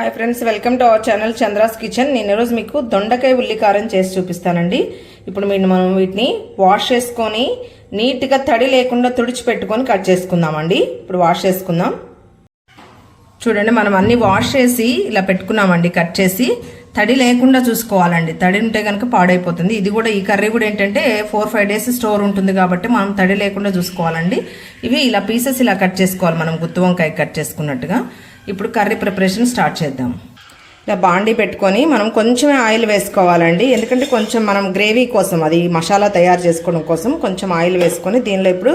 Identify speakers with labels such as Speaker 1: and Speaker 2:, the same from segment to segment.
Speaker 1: Hi friends welcome to our channel Chandra's kitchen నేను ఈరోజు మీకు దొండకాయ ఉల్లికారం చేసి చూపిస్తానండి. ఇప్పుడు మీరు మనం వీటిని వాష్ చేసుకొని నీట్గా తడి లేకుండా తుడిచి పెట్టుకొని కట్ చేసుకుందామండి. ఇప్పుడు వాష్ చేసుకుందాం. చూడండి మనం అన్ని వాష్ చేసి ఇలా పెట్టుకున్నామండి కట్ చేసి. తడి లేకుండా చూసుకోవాలండి. తడి ఉంటే కనుక పాడైపోతుంది. ఇది కూడా ఈ కర్రీ కూడా ఏంటంటే ఫోర్ ఫైవ్ డేస్ స్టోర్ ఉంటుంది కాబట్టి మనం తడి లేకుండా చూసుకోవాలండి. ఇవి ఇలా పీసెస్ ఇలా కట్ చేసుకోవాలి మనం గుత్తి వంకాయ కట్ చేసుకున్నట్టుగా. ఇప్పుడు కర్రీ ప్రిపరేషన్ స్టార్ట్ చేద్దాం. ఇలా బాండీ పెట్టుకొని మనం కొంచెమే ఆయిల్ వేసుకోవాలండి. ఎందుకంటే కొంచెం మనం గ్రేవీ కోసం అది మసాలా తయారు చేసుకోవడం కోసం కొంచెం ఆయిల్ వేసుకొని దీనిలో ఇప్పుడు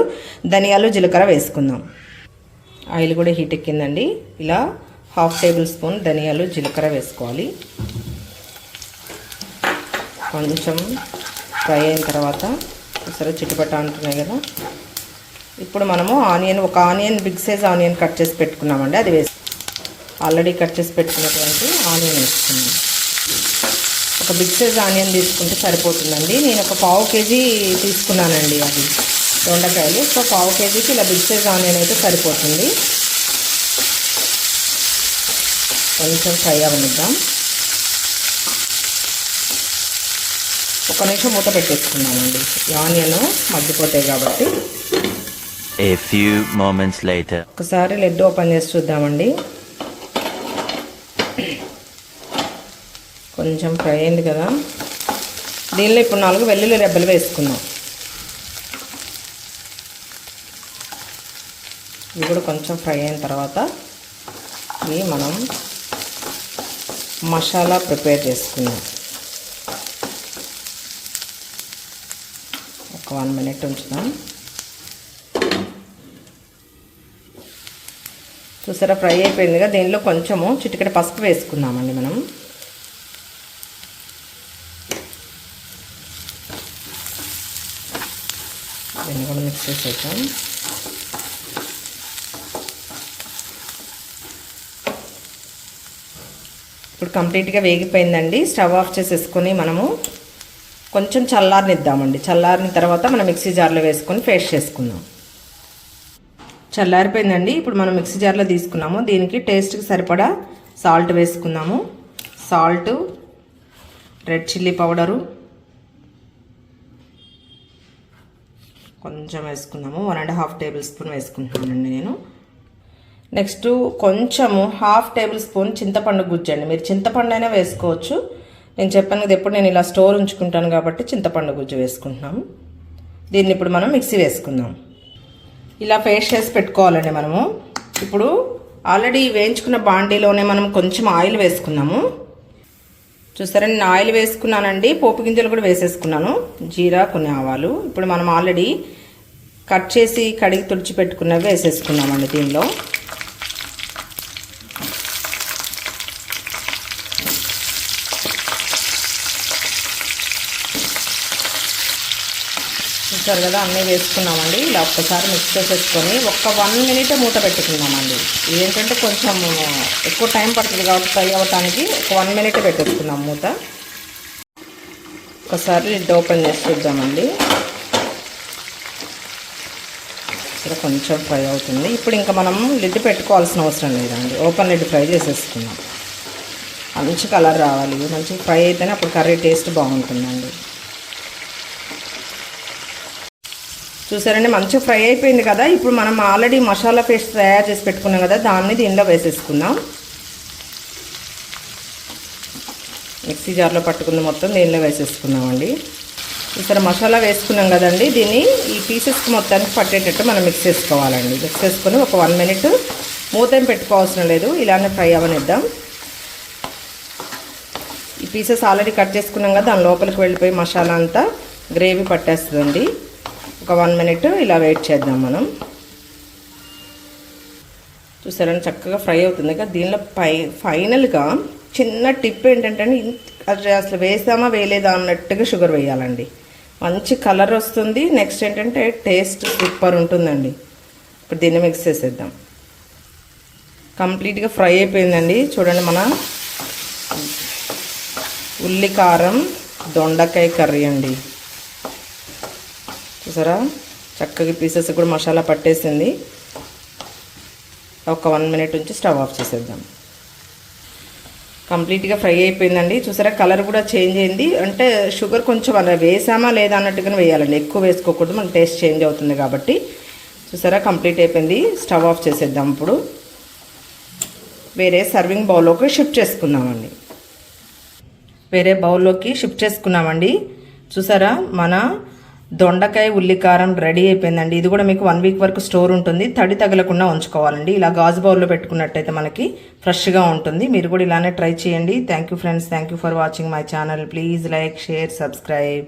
Speaker 1: ధనియాలు జీలకర్ర వేసుకుందాం. ఆయిల్ కూడా హీట్ ఎక్కిందండి. ఇలా హాఫ్ టేబుల్ స్పూన్ ధనియాలు జీలకర్ర వేసుకోవాలి. కొంచెం ఫ్రై అయిన తర్వాత సరే చిట్టుపట్ట అంటున్నాయి కదా. ఇప్పుడు మనము ఆనియన్ ఒక onion big size onion cut చేసి పెట్టుకున్నామండి. అది వేసి ఆల్రెడీ కట్ చేసి పెట్టుకున్నటువంటి ఆనియన్ వేసుకున్నాం ఒక బిగ్ సైజ్ ఆనియన్ తీసుకుంటే సరిపోతుందండి. నేను ఒక పావు కేజీ తీసుకున్నానండి అది దొండకాయలు. సో పావు కేజీకి ఇలా బిగ్ సైజ్ ఆనియన్ అయితే సరిపోతుంది. కొంచెం ఫ్రై అవనిద్దాం ఒక నిమిషం మూత పెట్టేసుకున్నామండి ఆనియన్ మగ్గిపోతాయి కాబట్టి.
Speaker 2: A few moments later.
Speaker 1: ఒకసారి లెడ్ ఓపెన్ చేసి చూద్దామండి. కొంచెం ఫ్రై అయింది కదా. దీనిలో ఇప్పుడు నాలుగు వెల్లుల్లి రెబ్బలు వేసుకుందాం. ఇవి కూడా కొంచెం ఫ్రై అయిన తర్వాత ఇవి మనం మసాలా ప్రిపేర్ చేసుకుందాం. ఒక వన్ మినిట్ ఉంచుదాం. చూసారా ఫ్రై అయిపోయిందిగా దీనిలో కొంచెము చిటికెడ పసుపు వేసుకుందామండి మనం. దీన్ని కూడా మిక్స్ చేసేద్దాం. ఇప్పుడు కంప్లీట్గా వేగిపోయిందండి. స్టవ్ ఆఫ్ చేసేసుకొని మనము కొంచెం చల్లారనిద్దామండి. చల్లారిన తర్వాత మనం మిక్సీ జార్లో వేసుకొని పేస్ట్ చేసుకుందాం. చల్లారిపోయిందండి. ఇప్పుడు మనం మిక్సీ జార్లో తీసుకున్నాము. దీనికి టేస్ట్కి సరిపడా సాల్ట్ వేసుకుందాము. సాల్ట్ రెడ్ చిల్లీ పౌడరు కొంచెం వేసుకుందాము. One and half table spoon వేసుకుంటున్నానండి నేను. నెక్స్ట్ కొంచెము హాఫ్ టేబుల్ స్పూన్ చింతపండు గుజ్జండి. మీరు చింతపండు అయినా వేసుకోవచ్చు. నేను చెప్పాను కదా ఎప్పుడు నేను ఇలా స్టోర్ ఉంచుకుంటాను కాబట్టి చింతపండు గుజ్జు వేసుకుంటున్నాము. దీన్ని ఇప్పుడు మనం మిక్సీ వేసుకుందాం. ఇలా పేస్ట్ చేసి పెట్టుకోవాలండి మనము. ఇప్పుడు ఆల్రెడీ వేయించుకున్న బాండీలోనే మనం కొంచెం ఆయిల్ వేసుకున్నాము. చూసారా నేను ఆయిల్ వేసుకున్నానండి పోపు గింజలు కూడా వేసేసుకున్నాను. జీరా కొన్ని ఆవాలు. ఇప్పుడు మనం ఆల్రెడీ కట్ చేసి కడిగి తుడిచి పెట్టుకున్నవి వేసేసుకున్నామండి దీనిలో. చూసారు కదా అన్నీ వేసుకున్నామండి. ఇలా ఒక్కసారి మిక్స్ చేసేసుకొని ఒక్క వన్ మినిట్ మూత పెట్టుకున్నామండి ఇదేంటంటే కొంచెం ఎక్కువ టైం పడుతుంది కాబట్టి ఫ్రై అవ్వటానికి ఒక వన్ మినిట్ పెట్టేసుకున్నాం మూత. ఒకసారి లిడ్ ఓపెన్ చేసి చూద్దామండి. ఇక్కడ కొంచెం ఫ్రై అవుతుంది. ఇప్పుడు ఇంకా మనం లిడ్ పెట్టుకోవాల్సిన అవసరం లేదండి. ఓపెన్ లిడ్ ఫ్రై చేసేసుకున్నాం మంచి కలర్ రావాలి. మంచి ఫ్రై అయితేనే అప్పుడు కర్రీ టేస్ట్ బాగుంటుందండి. చూసారండి మంచిగా ఫ్రై అయిపోయింది కదా. ఇప్పుడు మనం ఆల్రెడీ మసాలా పేస్ట్ తయారు చేసి పెట్టుకున్నాం కదా దాన్ని దీనిలో వేసేసుకుందాం. మిక్సీ జార్లో పట్టుకున్న మొత్తం దీనిలో వేసేసుకున్నామండి. ఇక్కడ మసాలా వేసుకున్నాం కదండి దీన్ని ఈ పీసెస్కి మొత్తానికి పట్టేటట్టు మనం మిక్స్ చేసుకోవాలండి. మిక్స్ చేసుకొని ఒక వన్ మినిట్ మూతేం పెట్టుకోవాల్సిన లేదు ఇలానే ఫ్రై అవనిద్దాం. ఈ పీసెస్ ఆల్రెడీ కట్ చేసుకున్నాం కదా దాని లోపలికి వెళ్ళిపోయి మసాలా అంతా గ్రేవీ పట్టేస్తుందండి. ఒక వన్ మినిట్ ఇలా వెయిట్ చేద్దాం మనం. చూసారని చక్కగా ఫ్రై అవుతుంది. కదా దీనిలో పై ఫైనల్గా చిన్న టిప్ ఏంటంటే అది అసలు వేసామా వేయలేదా అన్నట్టుగా షుగర్ వేయాలండి. మంచి కలర్ వస్తుంది. నెక్స్ట్ ఏంటంటే టేస్ట్ సూపర్ ఉంటుందండి. ఇప్పుడు దీన్ని మిక్స్ చేసేద్దాం. కంప్లీట్గా ఫ్రై అయిపోయిందండి. చూడండి మన ఉల్లి కారం దొండకాయ కర్రీ అండి. చూసారా? చక్కగా పీసెస్ కూడా మసాలా పట్టేసింది. ఒక వన్ మినిట్ ఉంచి స్టవ్ ఆఫ్ చేసేద్దాం. కంప్లీట్గా ఫ్రై అయిపోయిందండి. చూసారా? కలర్ కూడా చేంజ్ అయింది. అంటే షుగర్ కొంచెం అలా వేసామా లేదా అన్నట్టుగానే వేయాలండి. ఎక్కువ వేసుకోకూడదు. మనకి టేస్ట్ చేంజ్ అవుతుంది కాబట్టి. చూసారా? కంప్లీట్ అయిపోయింది. స్టవ్ ఆఫ్ చేసేద్దాం ఇప్పుడు. వేరే సర్వింగ్ బౌల్లోకి షిఫ్ట్ చేసుకుందామండి. వేరే బౌల్లోకి షిఫ్ట్ చేసుకున్నామండి. చూసారా? మన దొండకాయ ఉల్లికారం రెడీ అయిపోయిందండి. ఇది కూడా మీకు వన్ వీక్ వరకు స్టోర్ ఉంటుంది. తడి తగలకుండా ఉంచుకోవాలండి. ఇలా గాజు బౌల్లో పెట్టుకున్నట్టయితే మనకి ఫ్రెష్గా ఉంటుంది. మీరు కూడా ఇలానే ట్రై చేయండి. Thank you friends thank you for watching my channel please like share subscribe